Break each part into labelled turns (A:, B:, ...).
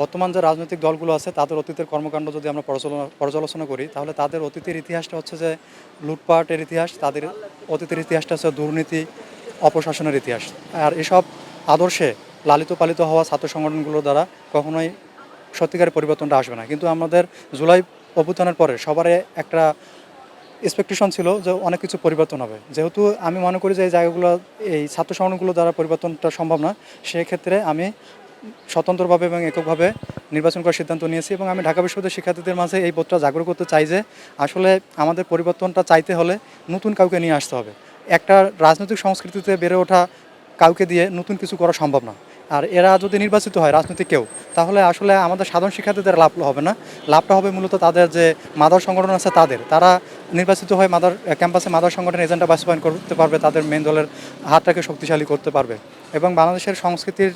A: বর্তমান যে রাজনৈতিক দলগুলো আছে, তাদের অতীতের কর্মকাণ্ড যদি আমরা পর্যালোচনা করি, তাহলে তাদের অতীতের ইতিহাসটা হচ্ছে যে লুটপাটের ইতিহাস, তাদের অতীতের ইতিহাসটা হচ্ছে দুর্নীতি, অপশাসনের ইতিহাস। আর এসব আদর্শে লালিত পালিত হওয়া ছাত্র সংগঠনগুলোর দ্বারা কখনোই সত্যিকারের পরিবর্তনটা আসবে না। কিন্তু আমাদের জুলাই অভ্যুত্থানের পরে সবারই একটা এক্সপেকটেশন ছিল যে অনেক কিছু পরিবর্তন হবে। যেহেতু আমি মনে করি যে এই জায়গাগুলো, এই ছাত্র সংগঠনগুলো দ্বারা পরিবর্তনটা সম্ভব না, সেক্ষেত্রে আমি স্বতন্ত্রভাবে এবং এককভাবে নির্বাচন করার সিদ্ধান্ত নিয়েছি এবং আমি ঢাকা বিশ্ববিদ্যালয়ের শিক্ষার্থীদের মাঝে এই বোধটা জাগ্রত করতে চাই যে আসলে আমাদের পরিবর্তনটা চাইতে হলে নতুন কাউকে নিয়ে আসতে হবে। একটা রাজনৈতিক সংস্কৃতিতে বেড়ে ওঠা কাউকে দিয়ে নতুন কিছু করা সম্ভব না। আর এরা যদি নির্বাচিত হয় রাজনৈতিক কেউ, তাহলে আসলে আমাদের সাধারণ শিক্ষার্থীদের লাভ হবে না। লাভটা হবে মূলত তাদের যে মাদার সংগঠন আছে তাদের। তারা নির্বাচিত হয়ে মাদার ক্যাম্পাসে মাদার সংগঠনের এজেন্ডা বাস্তবায়ন করতে পারবে, তাদের মেন দলের হাতটাকে শক্তিশালী করতে পারবে। এবং বাংলাদেশের সংস্কৃতির,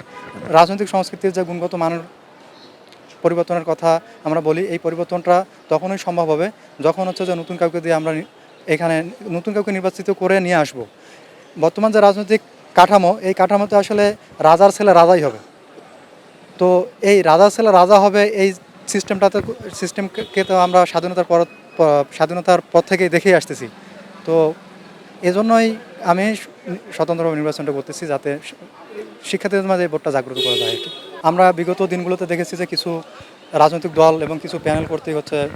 A: রাজনৈতিক সংস্কৃতির যে গুণগত মানের পরিবর্তনের কথা আমরা বলি, এই পরিবর্তনটা তখনই সম্ভব হবে যখন হচ্ছে যে নতুন কাউকে দিয়ে আমরা এখানে নতুন কাউকে নির্বাচিত করে নিয়ে আসব। বর্তমান যে রাজনৈতিক কাঠামো, এই কাঠামোতে আসলে রাজার ছেলে রাজাই হবে। তো এই রাজার ছেলে রাজা হবে, এই সিস্টেমটাতে সিস্টেমকে তো আমরা স্বাধীনতার পর স্বাধীনতার পর থেকেই দেখেই আসতেছি। তো এজন্যই আমি স্বতন্ত্রভাবে নির্বাচনটা করতেছি যাতে শিক্ষার্থীদের মাঝে ভোটটা জাগ্রত করা যায় আমরা বিগত দিনগুলোতে দেখেছি যে কিছু রাজনৈতিক দল এবং কিছু প্যানেল কর্তৃক হচ্ছে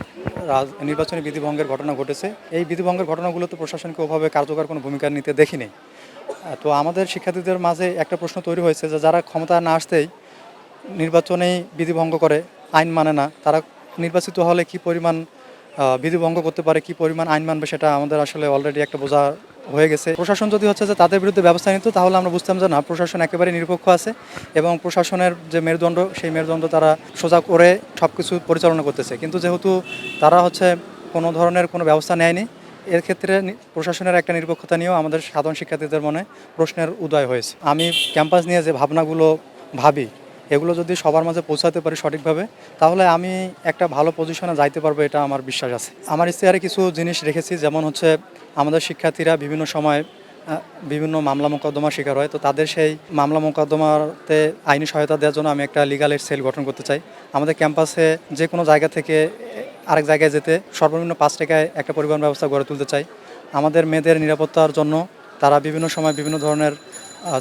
A: রাজ- নির্বাচনী বিধিভঙ্গের ঘটনা ঘটেছে। এই বিধিভঙ্গের ঘটনাগুলোতে প্রশাসনকে ওভাবে কার্যকর কোনো ভূমিকা নিতে দেখিনি। তো আমাদের শিক্ষার্থীদের মাঝে একটা প্রশ্ন তৈরি হয়েছে যে যারা ক্ষমতায় না আসতেই নির্বাচনেই বিধিভঙ্গ করে, আইন মানে না, তারা নির্বাচিত হলে কি পরিমাণ বিধিভঙ্গ করতে পারে, কি পরিমাণ আইন মানবে সেটা আমাদের আসলে অলরেডি একটা বোঝা হয়ে গেছে। প্রশাসন যদি হচ্ছে যে তাদের বিরুদ্ধে ব্যবস্থা নিত, তাহলে আমরা বুঝতাম যে না, প্রশাসন একেবারে নিরপেক্ষ আছে এবং প্রশাসনের যে মেরুদণ্ড, সেই মেরুদণ্ড তারা সোজা করে সব কিছু পরিচালনা করতেছে। কিন্তু যেহেতু তারা হচ্ছে কোনো ধরনের কোনো ব্যবস্থা নেয়নি এর ক্ষেত্রে প্রশাসনের একটা নিরপেক্ষতা নিয়েও আমাদের সাধারণ শিক্ষার্থীদের মনে প্রশ্নের উদয় হয়েছে। আমি ক্যাম্পাস নিয়ে যে ভাবনাগুলো ভাবি, এগুলো যদি সবার মাঝে পৌঁছাতে পারি সঠিকভাবে, তাহলে আমি একটা ভালো পজিশনে যাইতে পারব এটা আমার বিশ্বাস আছে। আমার ইশতেহারে কিছু জিনিস রেখেছি, যেমন হচ্ছে আমাদের শিক্ষার্থীরা বিভিন্ন সময় বিভিন্ন মামলা মোকদ্দমার শিকার হয়, তো তাদের সেই মামলা মোকদ্দমাতে আইনি সহায়তা দেওয়ার জন্য আমি একটা লিগাল এড সেল গঠন করতে চাই। আমাদের ক্যাম্পাসে যে কোনো জায়গা থেকে আরেক জায়গায় যেতে সর্বনিম্ন পাঁচ টাকায় একটা পরিবহন ব্যবস্থা গড়ে তুলতে চাই। আমাদের মেয়েদের নিরাপত্তার জন্য তারা বিভিন্ন সময় বিভিন্ন ধরনের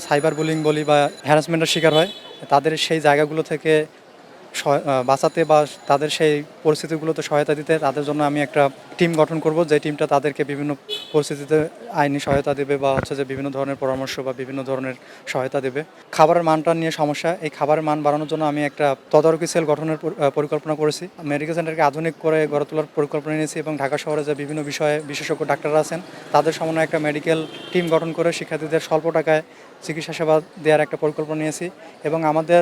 A: সাইবার বুলিং বলি বা হ্যারাসমেন্টের শিকার হয়। তাদের সেই জায়গাগুলো থেকে বাঁচাতে বা তাদের সেই পরিস্থিতিগুলোতে সহায়তা দিতে তাদের জন্য আমি একটা টিম গঠন করব। যে টিমটা তাদেরকে বিভিন্ন পরিস্থিতিতে আইনি সহায়তা দেবে বা হচ্ছে যে বিভিন্ন ধরনের পরামর্শ বা বিভিন্ন ধরনের সহায়তা দেবে। খাবারের মানটা নিয়ে সমস্যা। এই খাবারের মান বাড়ানোর জন্য আমি একটা তদারকি সেল গঠনের পরিকল্পনা করেছি। মেডিকেল সেন্টারকে আধুনিক করে গড়ে তোলার পরিকল্পনা নিয়েছি এবং ঢাকা শহরে যে বিভিন্ন বিষয়ে বিশেষজ্ঞ ডাক্তাররা আছেন, তাদের সমন্বয়ে একটা মেডিকেল টিম গঠন করে শিক্ষার্থীদের স্বল্প টাকায় চিকিৎসা সেবা দেওয়ার একটা পরিকল্পনা নিয়েছি এবং আমাদের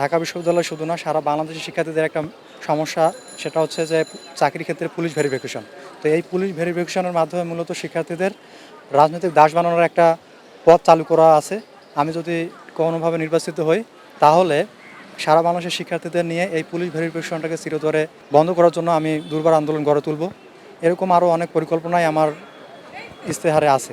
A: ঢাকা বিশ্ববিদ্যালয় শুধু না, সারা বাংলাদেশের শিক্ষার্থীদের একটা সমস্যা, সেটা হচ্ছে যে চাকরির ক্ষেত্রে পুলিশ ভেরিফিকেশন। তো এই পুলিশ ভেরিফিকেশনের মাধ্যমে মূলত শিক্ষার্থীদের রাজনৈতিক দাস বানানোর একটা পথ চালু করা আছে। আমি যদি কোনোভাবে নির্বাচিত হই, তাহলে সারা বাংলাদেশের শিক্ষার্থীদের নিয়ে এই পুলিশ ভেরিফিকেশনটাকে চিরতরে বন্ধ করার জন্য আমি দুর্বার আন্দোলন গড়ে তুলব। এরকম আরও অনেক পরিকল্পনাই আমার ইস্তেহারে আছে।